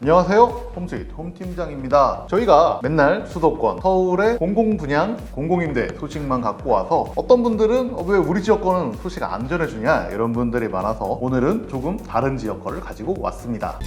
안녕하세요. 홈스윗 홈팀장입니다. 저희가 맨날 수도권 서울의 공공분양 공공임대 소식만 갖고 와서 어떤 분들은 어, 왜 우리 지역 거는 소식 안 전해주냐 이런 분들이 많아서 오늘은 조금 다른 지역 거를 가지고 왔습니다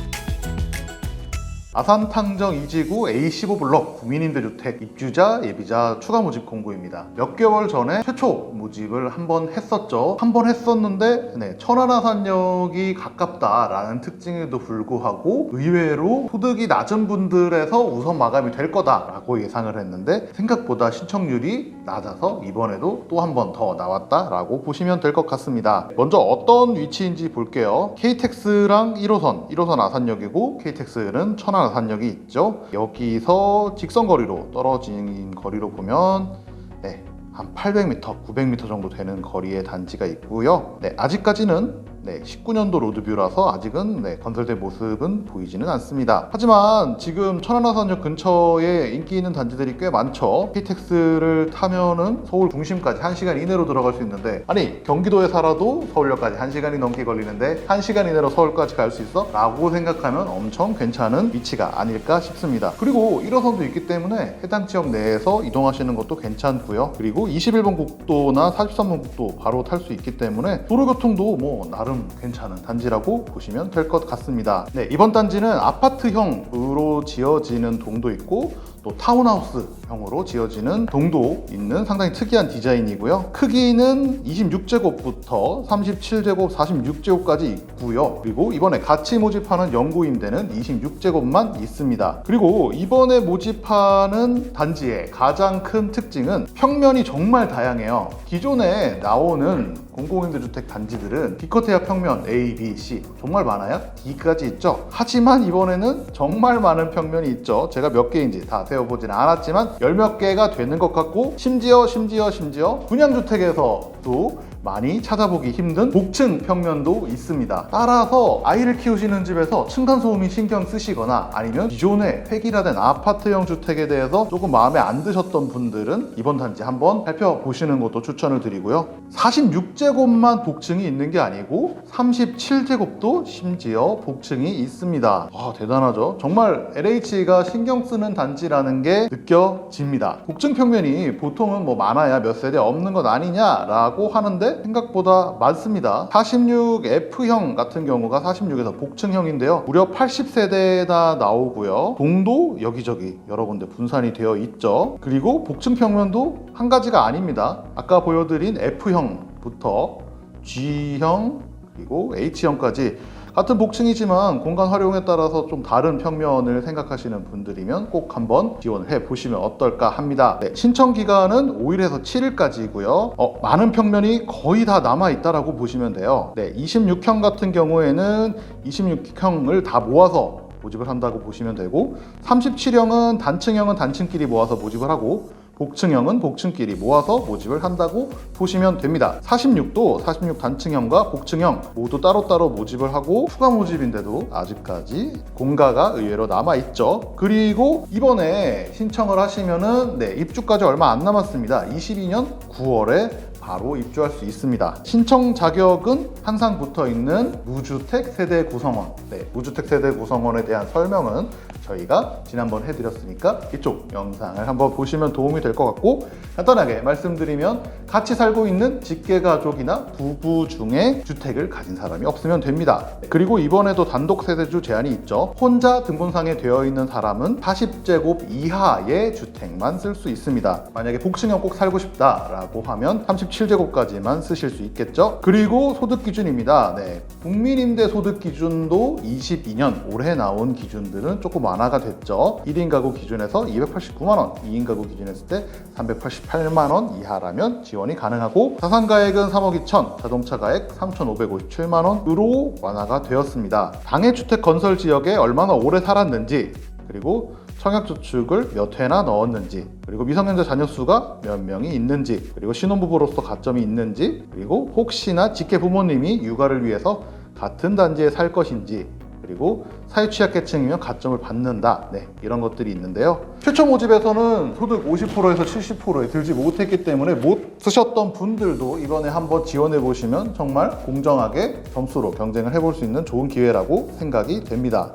아산 탕정 2지구 A15블럭 국민임대주택 입주자 예비자 추가 모집 공고입니다. 몇 개월 전에 최초 모집을 한 번 했었죠. 한 번 했었는데 네, 천안아산역이 가깝다라는 특징에도 불구하고 의외로 소득이 낮은 분들에서 우선 마감이 될 거다라고 예상을 했는데 생각보다 신청률이 낮아서 이번에도 또 한 번 더 나왔다라고 보시면 될 것 같습니다. 먼저 어떤 위치인지 볼게요. KTX랑 1호선, 1호선 아산역이고 KTX는 천안 아산역이 있죠. 여기서 직선 거리로 떨어진 거리로 보면 네, 한 800m, 900m 정도 되는 거리의 단지가 있고요. 네, 아직까지는 네, 19년도 로드뷰라서 아직은 네, 건설된 모습은 보이지는 않습니다. 하지만 지금 천안아산역 근처에 인기 있는 단지들이 꽤 많죠. KTX를 타면은 서울 중심까지 1시간 이내로 들어갈 수 있는데 아니 경기도에 살아도 서울역까지 1시간이 넘게 걸리는데 1시간 이내로 서울까지 갈 수 있어? 라고 생각하면 엄청 괜찮은 위치가 아닐까 싶습니다. 그리고 1호선도 있기 때문에 해당 지역 내에서 이동하시는 것도 괜찮고요. 그리고 21번 국도나 43번 국도 바로 탈 수 있기 때문에 도로교통도 뭐 나름 괜찮은 단지라고 보시면 될 것 같습니다. 네, 이번 단지는 아파트형으로 지어지는 동도 있고 또 타운하우스형으로 지어지는 동도 있는 상당히 특이한 디자인이고요. 크기는 26제곱부터 37제곱, 46제곱까지 있고요. 그리고 이번에 같이 모집하는 연구 임대는 26제곱만 있습니다. 그리고 이번에 모집하는 단지의 가장 큰 특징은 평면이 정말 다양해요. 기존에 나오는 공공임대주택 단지들은 기껏해야 평면 A, B, C 정말 많아요. D까지 있죠. 하지만 이번에는 정말 많은 평면이 있죠. 제가 몇 개인지 다 세어보지는 않았지만 열 몇 개가 되는 것 같고 심지어 심지어 심지어 분양주택에서도 많이 찾아보기 힘든 복층 평면도 있습니다. 따라서 아이를 키우시는 집에서 층간소음이 신경 쓰시거나 아니면 기존에 폐기라된 아파트형 주택에 대해서 조금 마음에 안 드셨던 분들은 이번 단지 한번 살펴보시는 것도 추천을 드리고요. 46제곱만 복층이 있는 게 아니고 37제곱도 심지어 복층이 있습니다. 아, 대단하죠? 정말 LH가 신경 쓰는 단지라는 게 느껴집니다. 복층 평면이 보통은 뭐 많아야 몇 세대 없는 것 아니냐라고 하는데 생각보다 많습니다. 46F형 같은 경우가 46에서 복층형인데요. 무려 80세대나 나오고요. 동도 여기저기 여러 군데 분산이 되어 있죠. 그리고 복층 평면도 한 가지가 아닙니다. 아까 보여드린 F형부터 G형 그리고 H형까지 같은 복층이지만 공간 활용에 따라서 좀 다른 평면을 생각하시는 분들이면 꼭 한번 지원을 해 보시면 어떨까 합니다. 네, 신청 기간은 5일에서 7일까지고요. 어, 많은 평면이 거의 다 남아 있다라고 보시면 돼요. 네, 26형 같은 경우에는 26형을 다 모아서 모집을 한다고 보시면 되고 37형은 단층형은 단층끼리 모아서 모집을 하고 복층형은 복층끼리 모아서 모집을 한다고 보시면 됩니다. 46도 46 단층형과 복층형 모두 따로따로 모집을 하고 추가 모집인데도 아직까지 공가가 의외로 남아 있죠. 그리고 이번에 신청을 하시면은 네, 입주까지 얼마 안 남았습니다. 22년 9월에 바로 입주할 수 있습니다. 신청 자격은 항상 붙어 있는 무주택 세대 구성원. 네, 무주택 세대 구성원에 대한 설명은 저희가 지난번 해드렸으니까 이쪽 영상을 한번 보시면 도움이 될 것 같고 간단하게 말씀드리면 같이 살고 있는 직계가족이나 부부 중에 주택을 가진 사람이 없으면 됩니다. 그리고 이번에도 단독 세대주 제한이 있죠. 혼자 등본상에 되어 있는 사람은 40제곱 이하의 주택만 쓸 수 있습니다. 만약에 복층형 꼭 살고 싶다라고 하면 37제곱까지만 쓰실 수 있겠죠. 그리고 소득 기준입니다. 네, 국민임대 소득 기준도 22년 올해 나온 기준들은 조금 완화가 됐죠. 1인 가구 기준에서 289만 원, 2인 가구 기준했을 때 388만 원 이하라면 지원이 가능하고 자산 가액은 3억 2천, 자동차 가액 3,557만 원으로 완화가 되었습니다. 당해 주택 건설 지역에 얼마나 오래 살았는지 그리고 청약저축을 몇 회나 넣었는지 그리고 미성년자 자녀 수가 몇 명이 있는지 그리고 신혼부부로서 가점이 있는지 그리고 혹시나 직계 부모님이 육아를 위해서 같은 단지에 살 것인지 그리고 사회취약계층이면 가점을 받는다. 네, 이런 것들이 있는데요. 최초 모집에서는 소득 50%에서 70%에 들지 못했기 때문에 못 쓰셨던 분들도 이번에 한번 지원해 보시면 정말 공정하게 점수로 경쟁을 해볼 수 있는 좋은 기회라고 생각이 됩니다.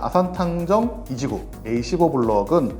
아산탕정 이지구 A15 블럭은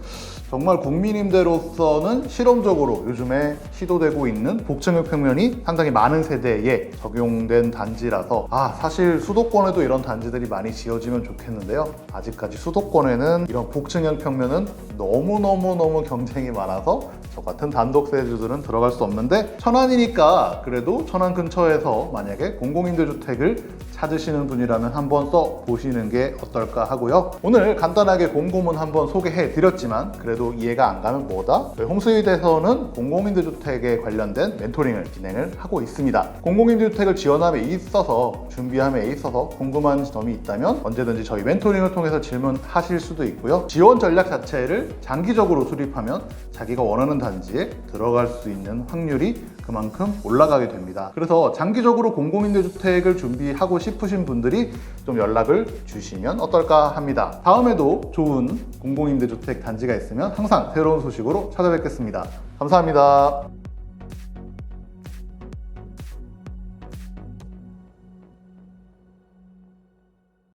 정말 국민임대로서는 실험적으로 요즘에 시도되고 있는 복층형 평면이 상당히 많은 세대에 적용된 단지라서 아 사실 수도권에도 이런 단지들이 많이 지어지면 좋겠는데요 아직까지 수도권에는 이런 복층형 평면은 너무너무너무 경쟁이 많아서 저 같은 단독세주들은 들어갈 수 없는데 천안이니까 그래도 천안 근처에서 만약에 공공임대주택을 찾으시는 분이라면 한번 써 보시는 게 어떨까 하고요. 오늘 간단하게 공고문 한번 소개해 드렸지만 그래도 이해가 안 가면 뭐다? 홈스윗에서는 공공임대주택에 관련된 멘토링을 진행을 하고 있습니다. 공공임대주택을 지원함에 있어서 준비함에 있어서 궁금한 점이 있다면 언제든지 저희 멘토링을 통해서 질문하실 수도 있고요. 지원 전략 자체를 장기적으로 수립하면 자기가 원하는 단지에 들어갈 수 있는 확률이 그만큼 올라가게 됩니다. 그래서 장기적으로 공공임대주택을 준비하고 싶으신 분들이 좀 연락을 주시면 어떨까 합니다. 다음에도 좋은 공공임대주택 단지가 있으면 항상 새로운 소식으로 찾아뵙겠습니다. 감사합니다.